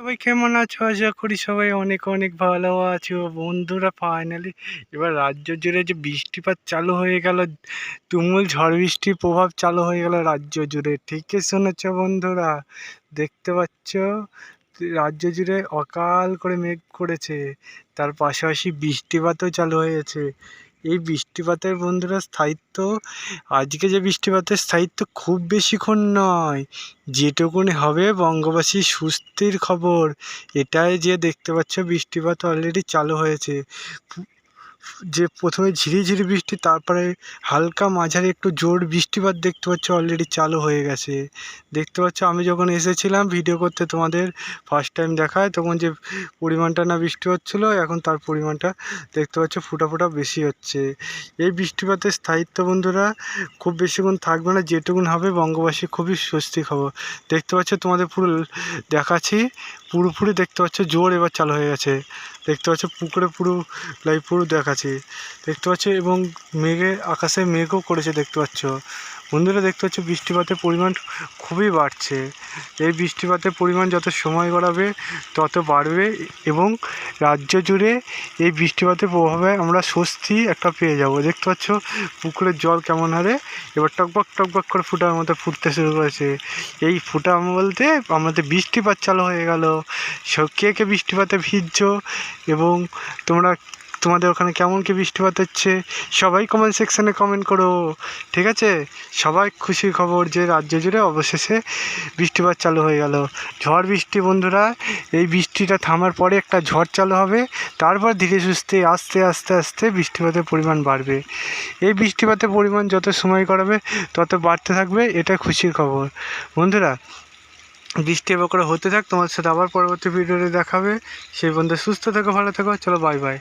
সবাই কেমন আছো? আশা করি সবাই অনেক অনেক ভালো আছো। বন্ধুরা ফাইনালি এবার রাজ্য জুড়ে যে বৃষ্টিপাত চালু হয়ে গেল, তুমুল ঝড় বৃষ্টির প্রভাব চালু হয়ে গেল রাজ্য জুড়ে। ঠিকই শুনেছ বন্ধুরা, দেখতে পাচ্ছ? রাজ্য জুড়ে অকাল করে মেঘ করেছে, তার পাশাপাশি বৃষ্টিপাতও চালু হয়েছে। এই বৃষ্টিপাতের বন্ধুরা স্থায়িত্ব, আজকে যে বৃষ্টিপাতের স্থায়িত্ব খুব বেশিক্ষণ নয়, যেটুকুনি হবে বঙ্গবাসী সুস্থির খবর। এটাই যে দেখতে পাচ্ছ বৃষ্টিপাত অলরেডি চালু হয়েছে। যে প্রথমে ঝিরিঝিরি বৃষ্টি, তারপরে হালকা মাঝারি একটু জোর বৃষ্টিপাত দেখতে পাচ্ছ অলরেডি চালু হয়ে গেছে। দেখতে পাচ্ছ, আমি যখন এসেছিলাম ভিডিও করতে তোমাদের ফার্স্ট টাইম দেখায়, তখন যে পরিমাণটা না বৃষ্টি হচ্ছিল, এখন তার পরিমাণটা দেখতে পাচ্ছ, ফুটা ফুটা বেশি হচ্ছে। এই বৃষ্টিপাতের স্থায়িত্ব বন্ধুরা, খুব বেশিক্ষণ থাকবে না, যেটুকুন হবে বঙ্গবাসী খুবই স্বস্তি খবর। দেখতে পাচ্ছ, তোমাদের পুরো দেখাচ্ছি, পুরোপুরি দেখতে পাচ্ছ, জোর এবার চালু হয়ে গেছে। দেখতে পাচ্ছ পুকুরে পুরো লাইভ পুরো দেখাচ্ছে। দেখতে পাচ্ছ এবং মেঘে, আকাশে মেঘও করেছে দেখতে পাচ্ছ। বন্ধুরা, দেখতে পাচ্ছ বৃষ্টিপাতের পরিমাণ খুবই বাড়ছে। এই বৃষ্টিপাতের পরিমাণ যত সময় গড়াবে, তত বাড়বে এবং রাজ্য জুড়ে এই বৃষ্টিপাতের প্রভাবে আমরা স্বস্তি একটা পেয়ে যাব। দেখতে পাচ্ছ পুকুরের জল কেমন হারে, এবার টকবক টকবক করে ফুটার মতো ফুটতে শুরু করেছে। এই ফুটা বলতে আমাদের বৃষ্টিপাত চালু হয়ে গেল। কে কে বৃষ্টিপাতে ভিজছো? এবং তোমরা, তোমাদের ওখানে কেমন কি বৃষ্টিপাত হচ্ছে, সবাই কমেন্ট সেকশানে কমেন্ট করো, ঠিক আছে? সবাই খুশির খবর যে রাজ্য জুড়ে অবশেষে বৃষ্টিপাত চালু হয়ে গেল। ঝড় বৃষ্টি, বন্ধুরা, এই বৃষ্টিটা থামার পরে একটা ঝড় চালু হবে, তারপর ধীরে সুস্থে, আস্তে আস্তে আস্তে বৃষ্টিপাতের পরিমাণ বাড়বে। এই বৃষ্টিপাতের পরিমাণ যত সময় করাবে তত বাড়তে থাকবে, এটা খুশির খবর। বন্ধুরা বৃষ্টি এবার করে হতে থাক তোমার সাথে আবার পরবর্তী ভিডিওতে দেখাবে। সেই বন্ধু সুস্থ থেকো, ভালো থেকো, চলো বাই বাই